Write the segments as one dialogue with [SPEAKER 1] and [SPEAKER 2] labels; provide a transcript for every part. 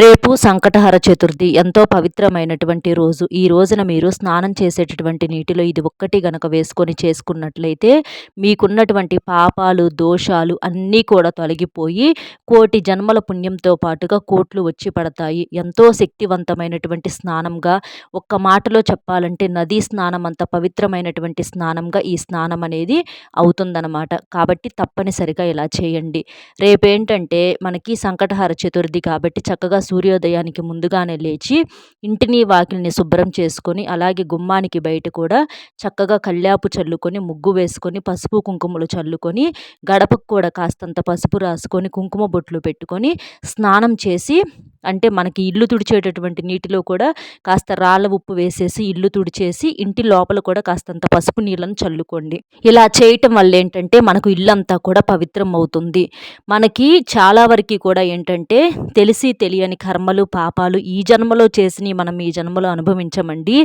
[SPEAKER 1] రేపు సంకటహర చతుర్థి. ఎంతో పవిత్రమైనటువంటి రోజు. ఈ రోజున మీరు స్నానం చేసేటటువంటి నీటిలో ఇది ఒక్కటి గనక వేసుకొని చేసుకున్నట్లయితే మీకున్నటువంటి పాపాలు దోషాలు అన్నీ కూడా తొలగిపోయి కోటి జన్మల పుణ్యంతో పాటుగా కోట్లు వచ్చి పడతాయి. ఎంతో శక్తివంతమైనటువంటి స్నానంగా ఒక్క మాటలో చెప్పాలంటే నదీ స్నానం అంత పవిత్రమైనటువంటి స్నానంగా ఈ స్నానం అనేది అవుతుందన్నమాట. కాబట్టి తప్పనిసరిగా ఇలా చేయండి. రేపేంటంటే మనకి సంకటహర చతుర్థి కాబట్టి చక్కగా సూర్యోదయానికి ముందుగానే లేచి ఇంటిని వాకిలిని శుభ్రం చేసుకొని అలాగే గుమ్మానికి బయట కూడా చక్కగా కళ్యాపు చల్లుకొని ముగ్గు వేసుకొని పసుపు కుంకుమలు చల్లుకొని గడపకు కూడా కాస్తంత పసుపు రాసుకొని కుంకుమ బొట్లు పెట్టుకొని స్నానం చేసి అంటే మనకి ఇల్లు తుడిచేటటువంటి నీటిలో కూడా కాస్త రాళ్ళ ఉప్పు వేసేసి ఇల్లు తుడిచేసి ఇంటి లోపల కూడా కాస్తంత పసుపు నీళ్ళను చల్లుకోండి. ఇలా చేయటం వల్ల ఏంటంటే మనకు ఇల్లంతా కూడా పవిత్రం అవుతుంది మనకి చాలా వరకు కూడా ఏంటంటే తెలిసి తెలియని కర్మలు పాపాలు ఈ జన్మలో చేసినవి మనం ఈ జన్మలో అనుభవించమండి.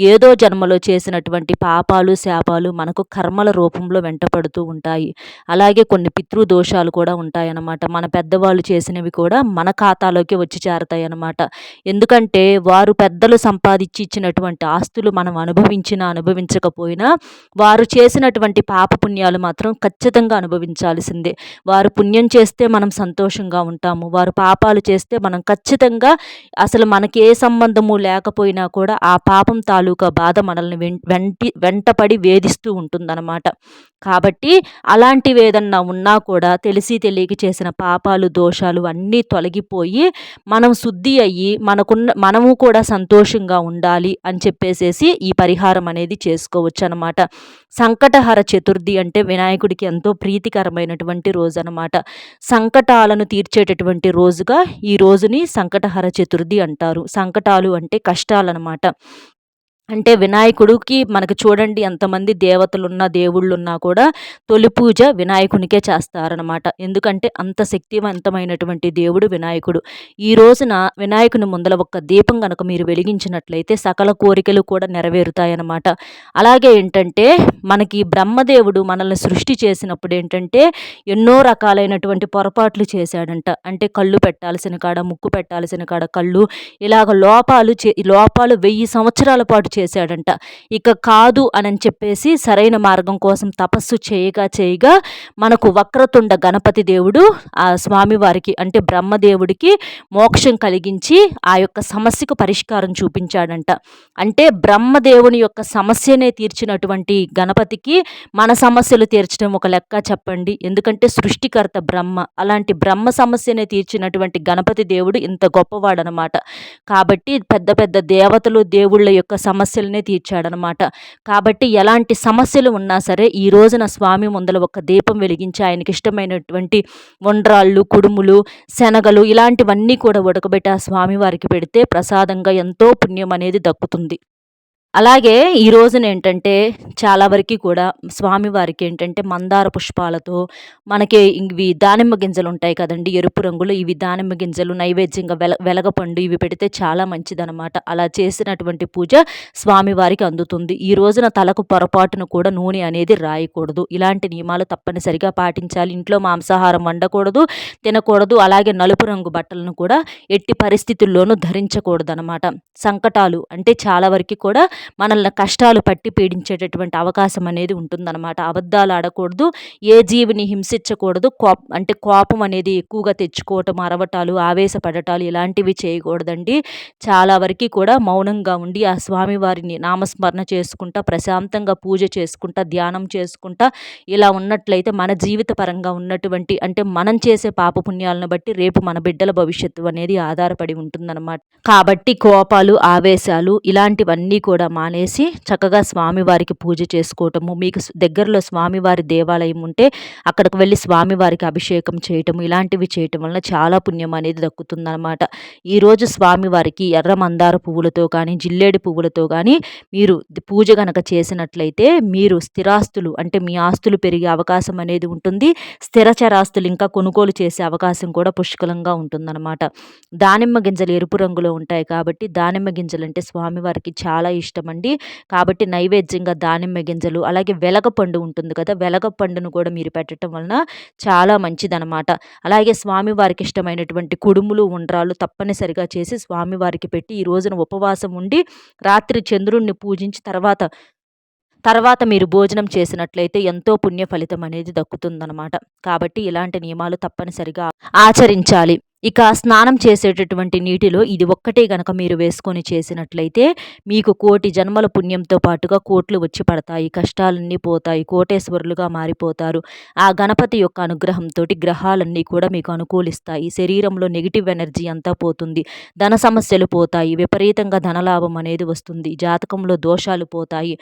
[SPEAKER 1] ఏదో జన్మలో చేసినటువంటి పాపాలు శాపాలు మనకు కర్మల రూపంలో వెంటపడుతూ ఉంటాయి. అలాగే కొన్ని పితృదోషాలు కూడా ఉంటాయన్నమాట. మన పెద్దవాళ్ళు చేసినవి కూడా మన ఖాతాలోకి వచ్చి చేరతాయి అన్నమాట ఎందుకంటే వారు పెద్దలు సంపాదించి ఇచ్చినటువంటి ఆస్తులు మనం అనుభవించినా అనుభవించకపోయినా వారు చేసినటువంటి పాప పుణ్యాలు మాత్రం ఖచ్చితంగా అనుభవించాల్సిందే. వారు పుణ్యం చేస్తే మనం సంతోషంగా ఉంటాము. వారు పాపాలు చేస్తే మనం ఖచ్చితంగా అసలు మనకి ఏ సంబంధము లేకపోయినా కూడా ఆ పాపం తాలూకా బాధ మనల్ని వెంటి వెంటపడి వేధిస్తూ ఉంటుందన్నమాట. కాబట్టి అలాంటివి ఏదన్నా ఉన్నా కూడా తెలిసి తెలియక చేసిన పాపాలు దోషాలు అన్నీ తొలగిపోయి మనం శుద్ధి అయ్యి మనకున్న మనము కూడా సంతోషంగా ఉండాలి అని చెప్పేసేసి ఈ పరిహారం అనేది చేసుకోవచ్చు అనమాట సంకటహర చతుర్థి అంటే వినాయకుడికి ఎంతో ప్రీతికరమైనటువంటి రోజు అనమాట సంకటాలను తీర్చేటటువంటి రోజుగా ఈ రోజుని సంకటహర చతుర్థి అంటారు. సంకటాలు అంటే కష్టాలన్నమాట అంటే వినాయకుడికి మనకు చూడండి ఎంతమంది దేవతలున్నా దేవుళ్ళున్నా కూడా తొలి పూజ వినాయకునికే చేస్తారనమాట ఎందుకంటే అంత శక్తివంతమైనటువంటి దేవుడు వినాయకుడు. ఈ రోజున వినాయకుని ముందల ఒక్క దీపం కనుక మీరు వెలిగించినట్లయితే సకల కోరికలు కూడా నెరవేరుతాయన్నమాట. అలాగే ఏంటంటే మనకి బ్రహ్మదేవుడు మనల్ని సృష్టి చేసినప్పుడు ఏంటంటే ఎన్నో రకాలైనటువంటి పొరపాట్లు చేశాడంట. అంటే కళ్ళు పెట్టాల్సిన కాడ ముక్కు పెట్టాల్సిన కాడ కళ్ళు ఇలాగ లోపాలు చే లోపాలు వెయ్యి సంవత్సరాల పాటు చేశాడంట. ఇక కాదు అని చెప్పేసి సరైన మార్గం కోసం తపస్సు చేయగా చేయగా మనకు వక్రతుండ గణపతి దేవుడు ఆ స్వామివారికి అంటే బ్రహ్మదేవుడికి మోక్షం కలిగించి ఆ యొక్క సమస్యకు పరిష్కారం చూపించాడంట. అంటే బ్రహ్మదేవుని యొక్క సమస్యనే తీర్చినటువంటి గణపతికి మన సమస్యలు తీర్చడం ఒక లెక్క చెప్పండి. ఎందుకంటే సృష్టికర్త బ్రహ్మ అలాంటి బ్రహ్మ సమస్యనే తీర్చినటువంటి గణపతి దేవుడు ఇంత గొప్పవాడనమాట. కాబట్టి పెద్ద పెద్ద దేవతలు దేవుళ్ళ యొక్క సమస్య సమస్యలనే తీర్చాడనమాట కాబట్టి ఎలాంటి సమస్యలు ఉన్నా సరే ఈ రోజున స్వామి ముందల ఒక దీపం వెలిగించి ఆయనకి ఇష్టమైనటువంటి వండ్రాళ్ళు కుడుములు శనగలు ఇలాంటివన్నీ కూడా ఉడకబెట్టి ఆ స్వామివారికి పెడితే ప్రసాదంగా ఎంతో పుణ్యం అనేది దక్కుతుంది. అలాగే ఈ రోజున ఏంటంటే చాలా వరకు కూడా స్వామివారికి ఏంటంటే మందార పుష్పాలతో మనకి ఇవి దానిమ్మ గింజలు ఉంటాయి కదండి ఎరుపు రంగులో ఇవి దానిమ్మ గింజలు నైవేద్యంగా వెల వెలగపండు ఇవి పెడితే చాలా మంచిదనమాట అలా చేసినటువంటి పూజ స్వామివారికి అందుతుంది. ఈ రోజున తలకు పొరపాటును కూడా నూనె అనేది రాయకూడదు. ఇలాంటి నియమాలు తప్పనిసరిగా పాటించాలి. ఇంట్లో మాంసాహారం వండకూడదు తినకూడదు అలాగే నలుపు రంగు బట్టలను కూడా ఎట్టి పరిస్థితుల్లోనూ ధరించకూడదు అనమాట సంకటాలు అంటే చాలా వరకు కూడా మనల్ని కష్టాలు పట్టి పీడించేటటువంటి అవకాశం అనేది ఉంటుందన్నమాట. అబద్ధాలు ఆడకూడదు ఏ జీవిని హింసించకూడదు కోప అంటే కోపం అనేది ఎక్కువగా తెచ్చుకోవటం అరవటాలు ఆవేశపడటాలు ఇలాంటివి చేయకూడదండి. చాలా వరకు కూడా మౌనంగా ఉండి ఆ స్వామివారిని నామస్మరణ చేసుకుంటా ప్రశాంతంగా పూజ చేసుకుంటా ధ్యానం చేసుకుంటా ఇలా ఉన్నట్లయితే మన జీవిత పరంగా ఉన్నటువంటి అంటే మనం చేసే పాపపుణ్యాలను బట్టి రేపు మన బిడ్డల భవిష్యత్తు అనేది ఆధారపడి ఉంటుందన్నమాట. కాబట్టి కోపాలు ఆవేశాలు ఇలాంటివన్నీ కూడా మానేసి చక్కగా స్వామివారికి పూజ చేసుకోవటము మీకు దగ్గరలో స్వామివారి దేవాలయం ఉంటే అక్కడికి వెళ్ళి స్వామివారికి అభిషేకం చేయటము ఇలాంటివి చేయటం వలన చాలా పుణ్యం అనేది దక్కుతుందన్నమాట. ఈరోజు స్వామివారికి ఎర్ర మందార పువ్వులతో కానీ జిల్లేడి పువ్వులతో కానీ మీరు పూజ గనక చేసినట్లయితే మీరు స్థిరాస్తులు అంటే మీ ఆస్తులు పెరిగే అవకాశం అనేది ఉంటుంది. స్థిరచరాస్తులు ఇంకా కొనుగోలు చేసే అవకాశం కూడా పుష్కలంగా ఉంటుందన్నమాట. దానిమ్మ గింజలు ఎరుపు రంగులో ఉంటాయి కాబట్టి దానిమ్మ గింజలు అంటే స్వామివారికి చాలా ఇష్టం. అండి కాబట్టి నైవేద్యంగా దానిమ్మ గింజలు అలాగే వెలగపండు ఉంటుంది కదా వెలగపండును కూడా మీరు పెట్టడం వలన చాలా మంచిదనమాట. అలాగే స్వామివారికి ఇష్టమైనటువంటి కుడుములు ఉండ్రాలు తప్పనిసరిగా చేసి స్వామివారికి పెట్టి ఈ రోజున ఉపవాసం ఉండి రాత్రి చంద్రుణ్ణి పూజించి తర్వాత తర్వాత మీరు భోజనం చేసినట్లయితే ఎంతో పుణ్య ఫలితం అనేది దక్కుతుందనమాట. కాబట్టి ఇలాంటి నియమాలు తప్పనిసరిగా ఆచరించాలి. ఇక స్నానం చేసేటటువంటి నీటిలో ఇది ఒక్కటే గనక మీరు వేసుకొని చేసినట్లయితే మీకు కోటి జన్మల పుణ్యంతో పాటుగా కోట్లు వచ్చి పడతాయి కష్టాలన్నీ పోతాయి కోటేశ్వరులుగా మారిపోతారు. ఆ గణపతి యొక్క అనుగ్రహంతో గ్రహాలన్నీ కూడా మీకు అనుకూలిస్తాయి. శరీరంలో నెగిటివ్ ఎనర్జీ అంతా పోతుంది. ధన సమస్యలు పోతాయి. విపరీతంగా ధనలాభం అనేది వస్తుంది. జాతకంలో దోషాలు పోతాయి.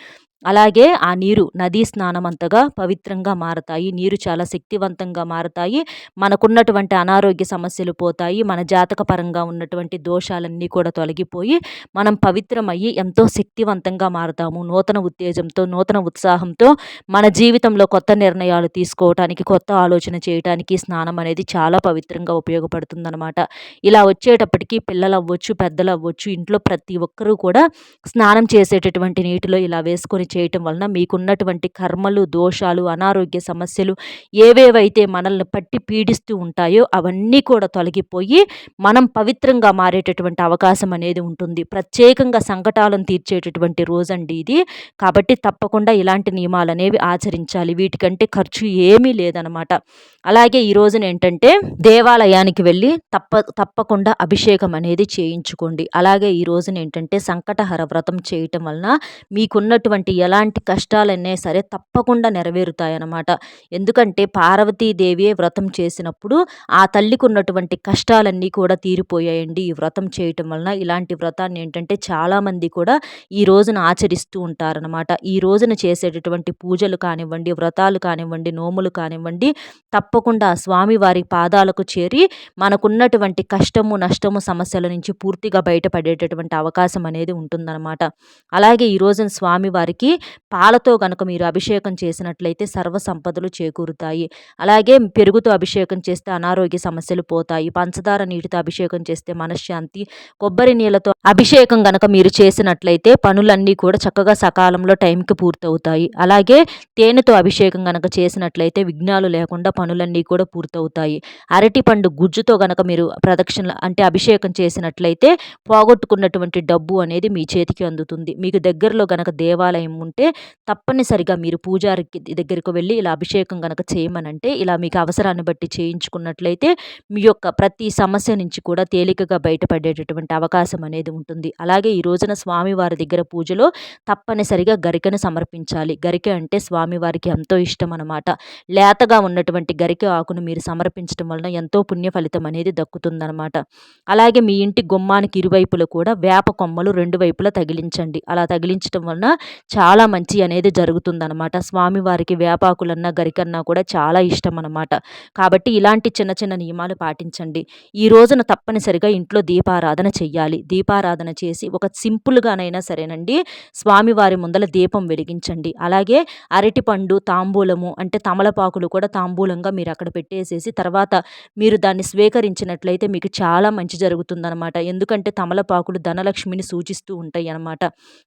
[SPEAKER 1] అలాగే ఆ నీరు నదీ స్నానం అంతగా పవిత్రంగా మారతాయి. నీరు చాలా శక్తివంతంగా మారతాయి. మనకున్నటువంటి అనారోగ్య సమస్యలు పోతాయి. మన జాతక పరంగా ఉన్నటువంటి దోషాలన్నీ కూడా తొలగిపోయి మనం పవిత్రమయ్యి ఎంతో శక్తివంతంగా మారతాము. నూతన ఉత్తేజంతో నూతన ఉత్సాహంతో మన జీవితంలో కొత్త నిర్ణయాలు తీసుకోవటానికి కొత్త ఆలోచన చేయటానికి స్నానం అనేది చాలా పవిత్రంగా ఉపయోగపడుతుందన్నమాట. ఇలా వచ్చేటప్పటికి పిల్లలు అవ్వచ్చు పెద్దలు అవ్వచ్చు ఇంట్లో ప్రతి ఒక్కరూ కూడా స్నానం చేసేటటువంటి నీటిలో ఇలా వేసుకొని చేయటం వలన మీకున్నటువంటి కర్మలు దోషాలు అనారోగ్య సమస్యలు ఏవేవైతే మనల్ని పట్టి పీడిస్తూ ఉంటాయో అవన్నీ కూడా తొలగిపోయి మనం పవిత్రంగా మారేటటువంటి అవకాశం అనేది ఉంటుంది. ప్రత్యేకంగా సంకటాలను తీర్చేటటువంటి రోజండి ఇది. కాబట్టి తప్పకుండా ఇలాంటి నియమాలు అనేవి ఆచరించాలి. వీటికంటే ఖర్చు ఏమీ లేదనమాట. అలాగే ఈ రోజున ఏంటంటే దేవాలయానికి వెళ్ళి తప్ప తప్పకుండా అభిషేకం అనేది చేయించుకోండి. అలాగే ఈ రోజున ఏంటంటే సంకటహర వ్రతం చేయటం వలన మీకున్నటువంటి ఎలాంటి కష్టాలన్నా సరే తప్పకుండా నెరవేరుతాయన్నమాట. ఎందుకంటే పార్వతీదేవియే వ్రతం చేసినప్పుడు ఆ తల్లికి ఉన్నటువంటి కష్టాలన్నీ కూడా తీరిపోయాయండి ఈ వ్రతం చేయటం వలన. ఇలాంటి వ్రతాన్ని ఏంటంటే చాలామంది కూడా ఈ రోజున ఆచరిస్తూ ఉంటారనమాట ఈ రోజున చేసేటటువంటి పూజలు కానివ్వండి వ్రతాలు కానివ్వండి నోములు కానివ్వండి తప్పకుండా స్వామివారి పాదాలకు చేరి మనకున్నటువంటి కష్టము నష్టము సమస్యల నుంచి పూర్తిగా బయటపడేటటువంటి అవకాశం అనేది ఉంటుందన్నమాట. అలాగే ఈ రోజున స్వామివారికి పాలతో కనుక మీరు అభిషేకం చేసినట్లయితే సర్వ సంపదలు చేకూరుతాయి. అలాగే పెరుగుతో అభిషేకం చేస్తే అనారోగ్య సమస్యలు పోతాయి. పంచదార నీటితో అభిషేకం చేస్తే మనశ్శాంతి కొబ్బరి నీళ్ళతో అభిషేకం గనక మీరు చేసినట్లయితే పనులన్నీ కూడా చక్కగా సకాలంలో టైంకి పూర్తవుతాయి. అలాగే తేనెతో అభిషేకం గనక చేసినట్లయితే విఘ్నాలు లేకుండా పనులన్నీ కూడా పూర్తవుతాయి. అరటిపండు గుజ్జుతో గనక మీరు ప్రదక్షిణ అంటే అభిషేకం చేసినట్లయితే పోగొట్టుకున్నటువంటి డబ్బు అనేది మీ చేతికి అందుతుంది. మీకు దగ్గరలో గనక దేవాలయం ఉంటే తప్పనిసరిగా మీరు పూజారికి దగ్గరకు వెళ్ళి ఇలా అభిషేకం కనుక చేయమనంటే ఇలా మీకు అవసరాన్ని బట్టి చేయించుకున్నట్లయితే మీ యొక్క ప్రతి సమస్య నుంచి కూడా తేలికగా బయటపడేటటువంటి అవకాశం అనేది ఉంటుంది. అలాగే ఈ రోజున స్వామివారి దగ్గర పూజలో తప్పనిసరిగా గరికను సమర్పించాలి. గరిక అంటే స్వామివారికి ఎంతో ఇష్టం అనమాట లేతగా ఉన్నటువంటి గరిక ఆకును మీరు సమర్పించడం వలన ఎంతో పుణ్య ఫలితం అనేది దక్కుతుందనమాట అలాగే మీ ఇంటి గుమ్మానికి ఇరువైపులు కూడా వేప కొమ్మలు రెండు వైపులా తగిలించండి. అలా తగిలించడం వలన చాలా మంచి అనేది జరుగుతుందనమాట స్వామివారికి వేపాకులన్నా గరికన్నా కూడా చాలా ఇష్టం అనమాట కాబట్టి ఇలాంటి చిన్న చిన్న నియమాలు పాటించండి. ఈ రోజున తప్పనిసరిగా ఇంట్లో దీపారాధన చెయ్యాలి. దీపారాధన చేసి ఒక సింపుల్గానైనా సరేనండి స్వామివారి ముందల దీపం వెలిగించండి. అలాగే అరటిపండు తాంబూలము అంటే తమలపాకులు కూడా తాంబూలంగా మీరు అక్కడ పెట్టేసేసి తర్వాత మీరు దాన్ని స్వీకరించినట్లయితే మీకు చాలా మంచి జరుగుతుందనమాట ఎందుకంటే తమలపాకులు ధనలక్ష్మిని సూచిస్తూ ఉంటాయి అన్నమాట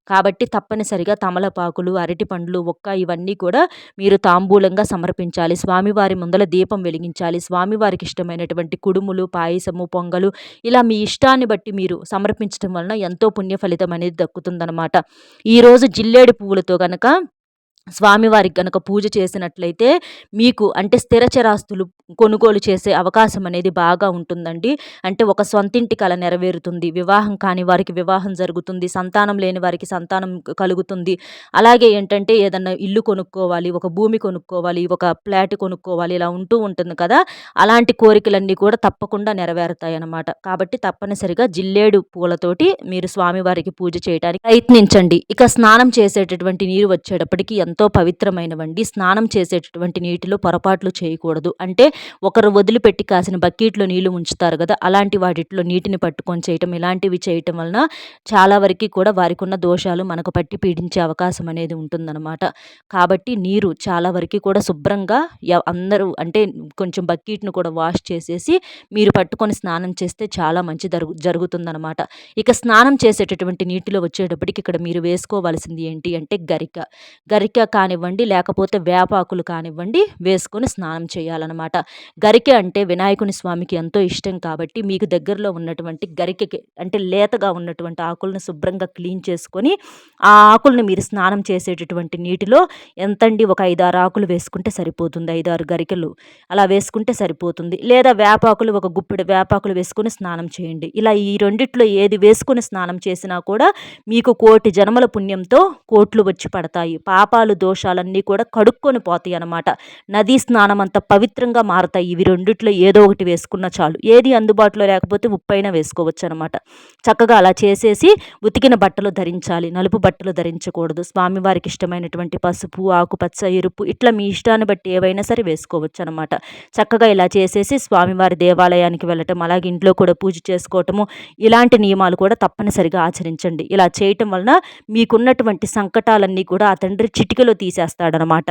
[SPEAKER 1] కాబట్టి తప్పనిసరిగా తమల తమలపాకులు అరటి పండ్లు ఒక్క ఇవన్నీ కూడా మీరు తాంబూలంగా సమర్పించాలి. స్వామివారి ముందల దీపం వెలిగించాలి. స్వామివారికి ఇష్టమైనటువంటి కుడుములు పాయసము పొంగలు ఇలా మీ ఇష్టాన్ని బట్టి మీరు సమర్పించడం వలన ఎంతో పుణ్య ఫలితం అనేది దక్కుతుందనమాట ఈరోజు జిల్లేడు పువ్వులతో కనుక స్వామివారికి కనుక పూజ చేసినట్లయితే మీకు అంటే స్థిరచరాస్తులు కొనుగోలు చేసే అవకాశం అనేది బాగా ఉంటుందండి. అంటే ఒక సొంతింటి కళ నెరవేరుతుంది. వివాహం కాని వారికి వివాహం జరుగుతుంది. సంతానం లేని వారికి సంతానం కలుగుతుంది. అలాగే ఏంటంటే ఏదన్నా ఇల్లు కొనుక్కోవాలి ఒక భూమి కొనుక్కోవాలి ఒక ఫ్లాట్ కొనుక్కోవాలి ఇలా ఉంటూ ఉంటుంది కదా. అలాంటి కోరికలన్నీ కూడా తప్పకుండా నెరవేరుతాయి అన్నమాట కాబట్టి తప్పనిసరిగా జిల్లేడు పూలతోటి మీరు స్వామివారికి పూజ చేయడానికి ప్రయత్నించండి. ఇక స్నానం చేసేటటువంటి నీరు వచ్చేటప్పటికి ఎంత ఎంతో పవిత్రమైనవండి. స్నానం చేసేటటువంటి నీటిలో పొరపాట్లు చేయకూడదు. అంటే ఒకరు వదిలిపెట్టి కాసిన బకెట్లో నీళ్ళు ఉంచుతారు కదా అలాంటి వాటిలో నీటిని పట్టుకొని చేయటం ఇలాంటివి చేయటం వలన చాలా వరకు కూడా వారికి ఉన్న దోషాలు మనకు పట్టి పీడించే అవకాశం అనేది ఉంటుందన్నమాట. కాబట్టి నీరు చాలా వరకు కూడా శుభ్రంగా అందరూ అంటే కొంచెం బకెట్ను కూడా వాష్ చేసేసి మీరు పట్టుకొని స్నానం చేస్తే చాలా మంచి జరుగు జరుగుతుందనమాట ఇక స్నానం చేసేటటువంటి నీటిలో వచ్చేటప్పటికి ఇక్కడ మీరు వేసుకోవాల్సింది ఏంటి అంటే గరిక. గరిక కానివ్వండి లేకపోతే వేపాకులు కానివ్వండి వేసుకొని స్నానం చేయాలన్నమాట. గరిక అంటే వినాయకుని స్వామికి ఎంతో ఇష్టం కాబట్టి మీకు దగ్గరలో ఉన్నటువంటి గరికకి అంటే లేతగా ఉన్నటువంటి ఆకులను శుభ్రంగా క్లీన్ చేసుకొని ఆ ఆకులను మీరు స్నానం చేసేటటువంటి నీటిలో ఎంతండి ఒక ఐదారు ఆకులు వేసుకుంటే సరిపోతుంది ఐదారు గరికలు అలా వేసుకుంటే సరిపోతుంది. లేదా వేపాకులు ఒక గుప్పెడు వేపాకులు వేసుకొని స్నానం చేయండి. ఇలా ఈ రెండిట్లో ఏది వేసుకొని స్నానం చేసినా కూడా మీకు కోటి జన్మల పుణ్యంతో కోట్లు వచ్చి పడతాయి. పాపాలు దోషాలన్నీ కూడా కడుక్కొని పోతాయి అన్నమాట. నదీ స్నానం అంత పవిత్రంగా మారతాయి. ఇవి రెండిట్లో ఏదో ఒకటి వేసుకున్న చాలు. ఏది అందుబాటులో లేకపోతే ఉప్పైనా వేసుకోవచ్చు అనమాట చక్కగా అలా చేసేసి ఉతికిన బట్టలు ధరించాలి. నలుపు బట్టలు ధరించకూడదు. స్వామివారికి ఇష్టమైనటువంటి పసుపు ఆకుపచ్చ ఎరుపు ఇట్లా మీ ఇష్టాన్ని బట్టి ఏవైనా సరే వేసుకోవచ్చు అనమాట చక్కగా ఇలా చేసేసి స్వామివారి దేవాలయానికి వెళ్ళటం అలాగే ఇంట్లో కూడా పూజ చేసుకోవటము ఇలాంటి నియమాలు కూడా తప్పనిసరిగా ఆచరించండి. ఇలా చేయటం వలన మీకున్నటువంటి సంకటాలన్నీ కూడా ఆ తండ్రి చిటికలు తీసేస్తాడనమాట.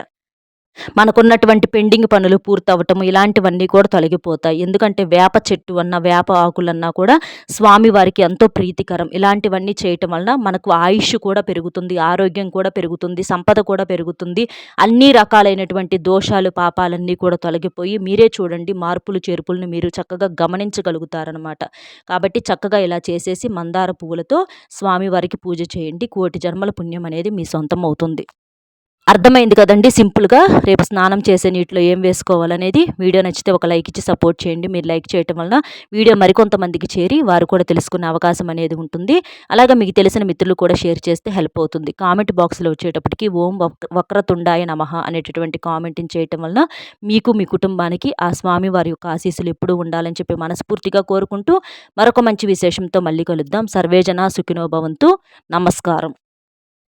[SPEAKER 1] మనకున్నటువంటి పెండింగ్ పనులు పూర్తవటం ఇలాంటివన్నీ కూడా తొలగిపోతాయి. ఎందుకంటే వేప చెట్టు అన్న వేప ఆకులన్నా కూడా స్వామివారికి ఎంతో ప్రీతికరం. ఇలాంటివన్నీ చేయటం వలన మనకు ఆయుష్ కూడా పెరుగుతుంది ఆరోగ్యం కూడా పెరుగుతుంది సంపద కూడా పెరుగుతుంది. అన్ని రకాలైనటువంటి దోషాలు పాపాలన్నీ కూడా తొలగిపోయి మీరే చూడండి మార్పులు చేర్పులను మీరు చక్కగా గమనించగలుగుతారనమాట. కాబట్టి చక్కగా ఇలా చేసేసి మందార పువ్వులతో స్వామివారికి పూజ చేయండి. కోటి జన్మల పుణ్యం అనేది మీ సొంతం అవుతుంది. అర్థమైంది కదండి. సింపుల్గా రేపు స్నానం చేసే నీటిలో ఏం వేసుకోవాలనేది. వీడియో నచ్చితే ఒక లైక్ ఇచ్చి సపోర్ట్ చేయండి. మీరు లైక్ చేయటం వలన వీడియో మరికొంతమందికి చేరి వారు కూడా తెలుసుకునే అవకాశం అనేది ఉంటుంది. అలాగే మీకు తెలిసిన మిత్రులు కూడా షేర్ చేస్తే హెల్ప్ అవుతుంది. కామెంట్ బాక్స్లో వచ్చేటప్పటికి ఓం వక్రతుండాయ నమ అనేటటువంటి కామెంట్ని చేయటం వలన మీకు మీ కుటుంబానికి ఆ స్వామి వారి యొక్క ఆశీస్సులు ఎప్పుడూ ఉండాలని చెప్పి మనస్ఫూర్తిగా కోరుకుంటూ మరొక మంచి విశేషంతో మళ్ళీ కలుద్దాం. సర్వేజన సుఖినోభవంతు నమస్కారం.